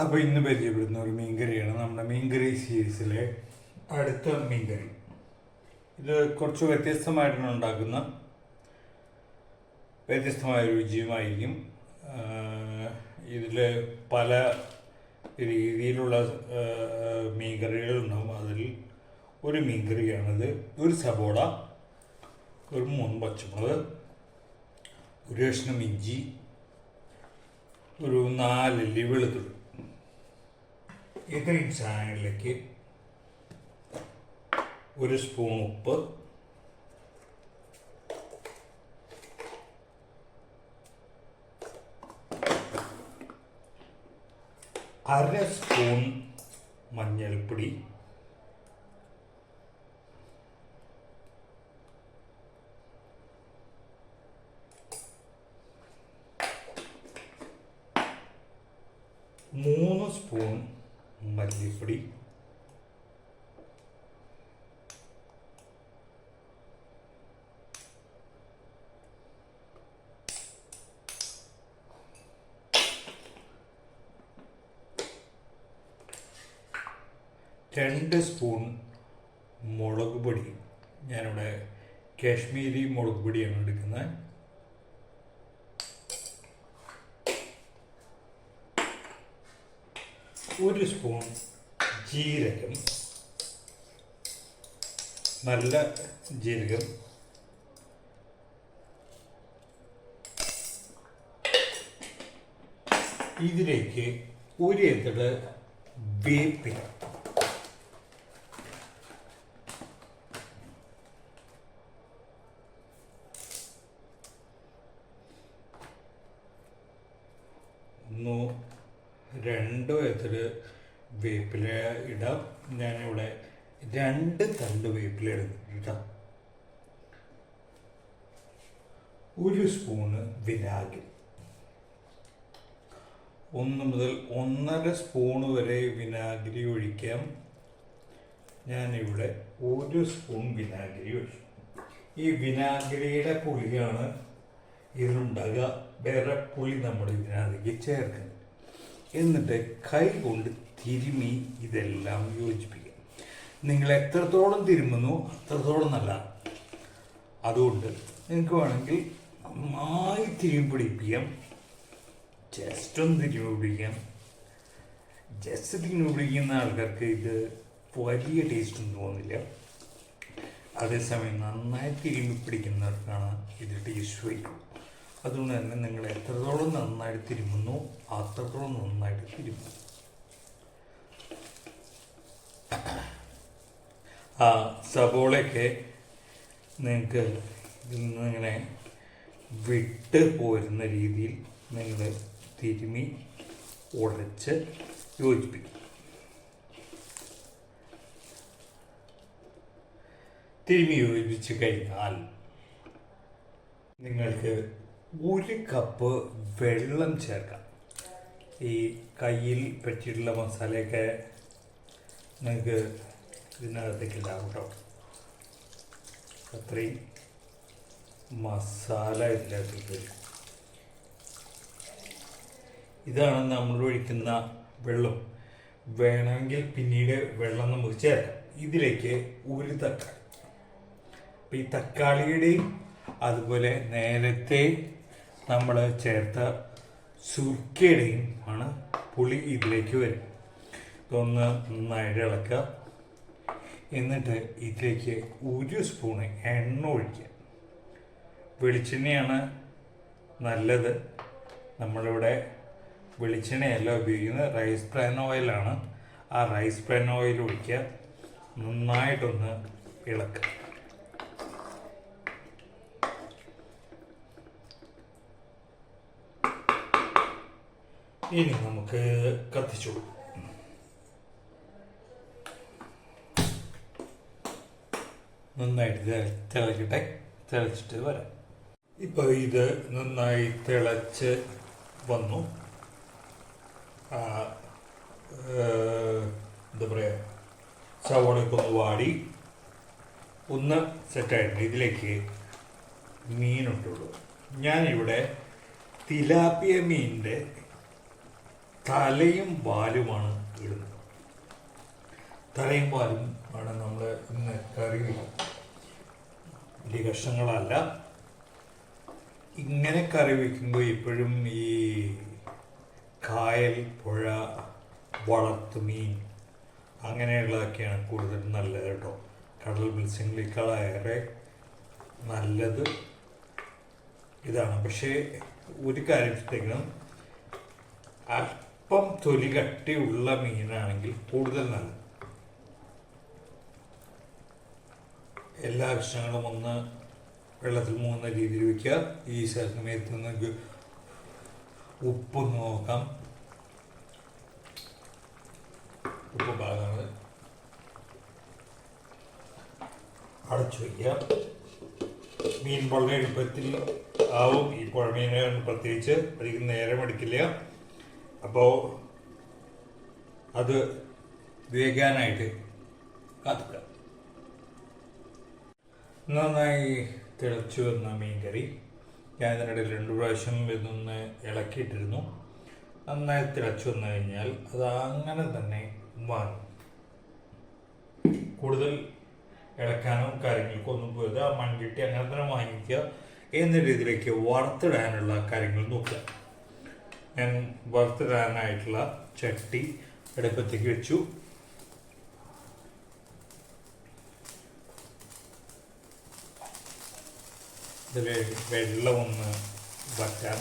അപ്പോൾ ഇന്ന് പരിചയപ്പെടുന്ന ഒരു മീൻകറിയാണ് നമ്മുടെ മീൻകറി സീരീസിലെ അടുത്ത മീൻകറി. ഇത് കുറച്ച് വ്യത്യസ്തമായിട്ടാണ് ഉണ്ടാക്കുന്ന വ്യത്യസ്തമായ രുചിയുമായിരിക്കും. ഇതിൽ പല രീതിയിലുള്ള മീൻകറികളുണ്ടാവും. അതിൽ ഒരു മീൻകറിയാണിത്. ഒരു സബോള ഒരു മൂന്ന് പച്ചമുളക് ഒരു കഷ്ണം ഇഞ്ചി ഒരു നാലല്ലി വെളുത്തുള്ളി. ഇത്രയും ചായയിലേക്ക് ഒരു സ്പൂൺ ഉപ്പ്. അര സ്പൂൺ മഞ്ഞൾപ്പൊടി. മൂന്ന് സ്പൂൺ മല്ലിപ്പൊടി. രണ്ട് സ്പൂൺ മുളക് പൊടി. ഞാനിവിടെ കാശ്മീരി മുളക് പൊടിയാണ് എടുക്കുന്നത്. ഒരു സ്പൂൺ ജീരകം. നല്ല ജീരകം. ഇതിലേക്ക് ഒരു എത്തട് വേപ്പില ഒന്നോ എത്തിൽ വേപ്പില ഇടാം. ഞാനിവിടെ രണ്ട് തണ്ട് വേപ്പില ഇടാം ഒരു സ്പൂണ് വിനാഗിരി. ഒന്ന് മുതൽ ഒന്നര സ്പൂണ് വരെ വിനാഗിരി ഒഴിക്കാം. ഞാനിവിടെ ഒരു സ്പൂൺ വിനാഗിരി ഒഴിക്കും ഈ വിനാഗിരിയുടെ പുളിയാണ് ഇതിലുണ്ടാകുക വേറെ പുളി നമ്മൾ ഇതിനകത്തേക്ക് ചേർക്കുന്നത് എന്നിട്ട് കൈ കൊണ്ട് തിരുമി ഇതെല്ലാം യോജിപ്പിക്കുക. നിങ്ങൾ എത്രത്തോളം തിരുമുന്നു അത്രത്തോളം നല്ല. അതുകൊണ്ട് നിങ്ങൾക്ക് വേണമെങ്കിൽ നന്നായി തിരുമി പിടിപ്പിക്കാം. ജസ്റ്റ് ഒന്ന് തിരുമ്പി പിടിക്കാം ജസ്റ്റ് തിരുമി പിടിക്കുന്ന ആൾക്കാർക്ക് ഇത് വലിയ ടേസ്റ്റ് ഒന്നും തോന്നില്ല. അതേസമയം നന്നായി തിരുമി പിടിക്കുന്നവർക്കാണ് ഇത് ടേസ്റ്റ് വരും അതുകൊണ്ട് തന്നെ നിങ്ങൾ എത്രത്തോളം നന്നായിട്ട് തിരുമുന്നു അത്രത്തോളം നന്നായിട്ട് തിരുമുന്നു. ആ സബോളയൊക്കെ നിങ്ങൾക്ക് ഇതിൽ നിന്ന് ഇങ്ങനെ വിട്ട് പോരുന്ന രീതിയിൽ നിങ്ങൾ തിരുമി ഉടച്ച് യോജിപ്പിക്കും. തിരുമി യോജിപ്പിച്ച് കഴിഞ്ഞാൽ നിങ്ങൾക്ക് ഒരു കപ്പ് വെള്ളം ചേർക്കാം. ഈ കയ്യിൽ പറ്റിയിട്ടുള്ള മസാലയൊക്കെ നിങ്ങൾക്ക് ഇതിനകത്തേക്ക് ഇടാം കേട്ടോ. അത്രയും മസാല ഇതിനകത്തേക്ക് വരും. ഇതാണ് നമ്മൾ ഒഴിക്കുന്ന വെള്ളം. വേണമെങ്കിൽ പിന്നീട് വെള്ളം നമുക്ക് ചേർക്കാം. ഇതിലേക്ക് ഒരു തക്കാളി. അപ്പം ഈ തക്കാളിയുടെയും അതുപോലെ നേരത്തെ നമ്മൾ ചേർത്ത സുർക്കയുടെയും ആണ് പുളി ഇതിലേക്ക് വരും. ഇതൊന്ന് നന്നായിട്ട് ഇളക്കുക. എന്നിട്ട് ഇതിലേക്ക് ഒരു സ്പൂണ് എണ്ണ ഒഴിക്കുക. വെളിച്ചെണ്ണയാണ് നല്ലത്. നമ്മളിവിടെ വെളിച്ചെണ്ണയല്ല ഉപയോഗിക്കുന്നത് റൈസ് ബ്രാൻ ഓയിലാണ് ആ റൈസ് ബ്രാൻ ഓയിൽ ഒഴിക്കുക. നന്നായിട്ടൊന്ന് ഇളക്കുക. ഇനി നമുക്ക് കത്തിച്ചു. നന്നായിട്ട് തിളക്കട്ടെ. തിളച്ചിട്ട് വരാം. ഇപ്പൊ ഇത് നന്നായി തിളച്ച് വന്നു. എന്താ പറയുക സവോളയൊക്കെ ഒന്ന് വാടി. ഒന്ന് സെറ്റായിട്ടുണ്ട്. ഇതിലേക്ക് മീനുണ്ടുള്ളൂ ഞാനിവിടെ തിലാപ്പിയ മീനിന്റെ തലയും വാലുമാണ് ഇടുന്നത്. തലയും വാലും ആണ് നമ്മൾ ഇന്ന് കറി വലിയ കഷ്ണങ്ങളല്ല. ഇങ്ങനെ കറി വയ്ക്കുമ്പോൾ ഇപ്പോഴും ഈ കായൽ പുഴ വളർത്തുമീൻ അങ്ങനെയുള്ളതൊക്കെയാണ് കൂടുതൽ നല്ലത് കേട്ടോ. കടൽ മത്സ്യങ്ങളേക്കാളേറെ നല്ലത് ഇതാണ്. പക്ഷേ ഒരു കാര്യം ശ്രദ്ധിക്കണം. അല്പം തൊലി കട്ടിയുള്ള മീനാണെങ്കിൽ കൂടുതൽ നല്ലത്. എല്ലാ കഷ്ണങ്ങളും ഒന്ന് വെള്ളത്തിൽ മൂന്ന രീതിയിൽ വയ്ക്കുക ഈ സമയത്ത് നിന്ന് ഉപ്പ് നോക്കാം. ഉപ്പ് ഭാഗങ്ങൾ അടച്ചു വയ്ക്കുക മീൻ വളരെ എളുപ്പത്തിൽ ആവും. ഈ പുഴമീനെ പ്രത്യേകിച്ച് അധികം നേരം എടുക്കില്ല. അപ്പോൾ അത് വേകാനായിട്ട് കാത്തുക നന്നായി തിളച്ചു വന്ന മീൻകറി. ഞാൻ ഇതിനിടയിൽ രണ്ട് പ്രാവശ്യം ഇതൊന്ന് ഇളക്കിയിട്ടിരുന്നു. നന്നായി തിളച്ചു വന്നു കഴിഞ്ഞാൽ അത് അങ്ങനെ തന്നെ വാങ്ങും കൂടുതൽ ഇളക്കാനോ കാര്യങ്ങൾക്കോ ഒന്നും പോയത് ആ മൺകിട്ടി അങ്ങനെ തന്നെ വാങ്ങിക്കുക. എന്ന രീതിയിലേക്ക് വറുത്തിടാനുള്ള കാര്യങ്ങൾ നോക്കുക. ഞാൻ വറുത്തിടാനായിട്ടുള്ള ചട്ടി അടുപ്പത്തേക്ക് വെച്ചു. ഇതിൽ വെള്ളം ഒന്ന് വറ്റാൻ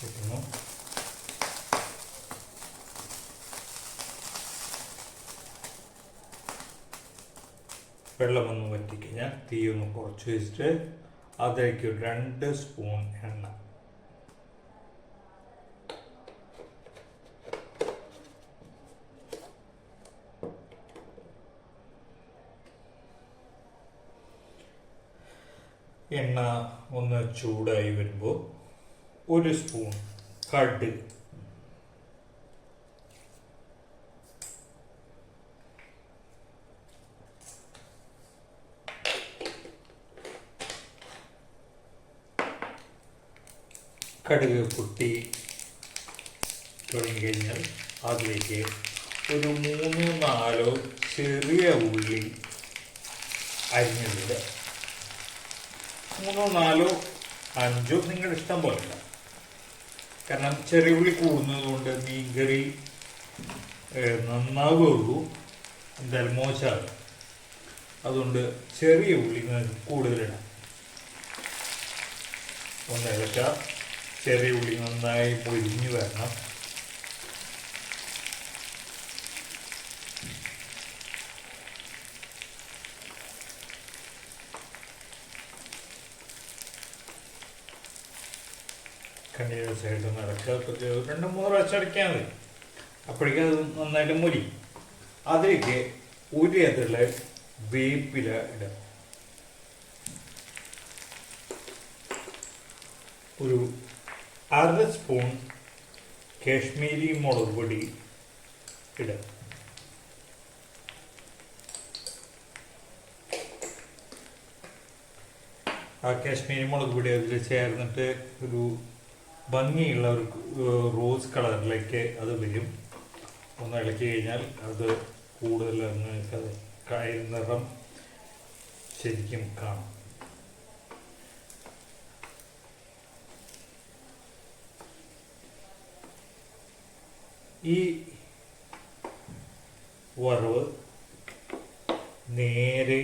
വെക്കുന്നു. വെള്ളം ഒന്ന് വറ്റിക്കഴിഞ്ഞാൽ തീ ഒന്ന് കുറച്ച് വെച്ചിട്ട് അതിലേക്ക് രണ്ട് സ്പൂൺ എണ്ണ. എണ്ണ ഒന്ന് ചൂടായി വരുമ്പോൾ ഒരു സ്പൂൺ കടുക്. കടുക് പൊട്ടി തുടങ്ങിക്കഴിഞ്ഞാൽ അതിലേക്ക് ഒരു മൂന്നോ നാലോ ചെറിയ ഉള്ളി അരിഞ്ഞിടുക മൂന്നോ നാലോ അഞ്ചോ നിങ്ങൾ ഇഷ്ടം പോലെ. കാരണം ചെറിയ ഉള്ളി കൂടുന്നത് കൊണ്ട് മീൻകറി നന്നാവുള്ളൂ എന്തായാലും മോശമാകും അതുകൊണ്ട് ചെറിയ ഉള്ളി കൂടുതലിടാം ഒന്ന് ചെറിയ ഉള്ളി നന്നായി പൊരിഞ്ഞു വരണം. കണ്ടിന്യൂസ് ആയിട്ട് നടക്കുക. പ്രത്യേകം രണ്ട് മൂന്ന് പ്രാവശ്യം അടയ്ക്കാൻ മതി അപ്പോഴേക്കും അത് നന്നായിട്ട് മുരി. അതിലേക്ക് ഒരു അതിലുള്ള വേപ്പില ഇടുക ഒരു അര സ്പൂൺ കാശ്മീരി മുളക് പൊടി ഇടുക ആ കാശ്മീരി മുളക് പൊടി അതിൽ ചേർന്നിട്ട് ഒരു ഭംഗിയുള്ള ഒരു റോസ് കളറിലേക്ക് അത് വരും. ഒന്ന് ഇളക്കി കഴിഞ്ഞാൽ അത് കൂടുതൽ അങ്ങ് കായൽ കായ നിറം ശരിക്കും കാണും. ഈ വറവ് നേരെ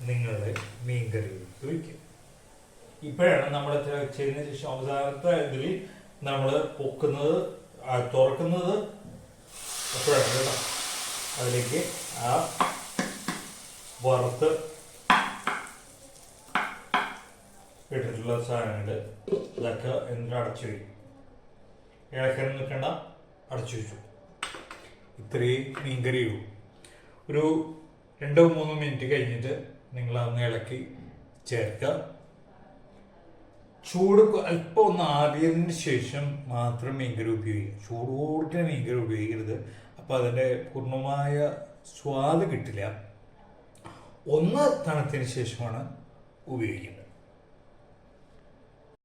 നിങ്ങളുടെ മീൻകറി വയ്ക്കും. ഇപ്പോഴാണ് നമ്മൾ ചെയ്യുന്ന ശേഷം അവസാനത്തെ ഇതിൽ നമ്മൾ പൊക്കുന്നത് തുറക്കുന്നത് അപ്പോഴാണ് കേട്ടോ. അതിലേക്ക് ആ വറുത്ത് ഇട്ടിട്ടുള്ള സാധനങ്ങൾ ഇതൊക്കെ എന്തിനും അടച്ചു വയ്ക്കും ഇളക്കാൻ നിൽക്കേണ്ട? അടച്ചു വെച്ചു. ഇത്രയും മീൻകറിയുള്ളൂ ഒരു രണ്ടോ മൂന്നോ മിനിറ്റ് കഴിഞ്ഞിട്ട് നിങ്ങൾ അന്ന് ഇളക്കി ചേർക്കുക. ചൂട് അല്പം ഒന്ന് ആറിയതിന് ശേഷം മാത്രം മീൻകറി ഉപയോഗിക്കുക ചൂടോടെ മീൻകറി ഉപയോഗിക്കരുത് അപ്പോൾ അതിന്റെ പൂർണമായ സ്വാദ് കിട്ടില്ല. ഒന്ന് തണുത്തതിന് ശേഷമാണ് ഉപയോഗിക്കേണ്ടത്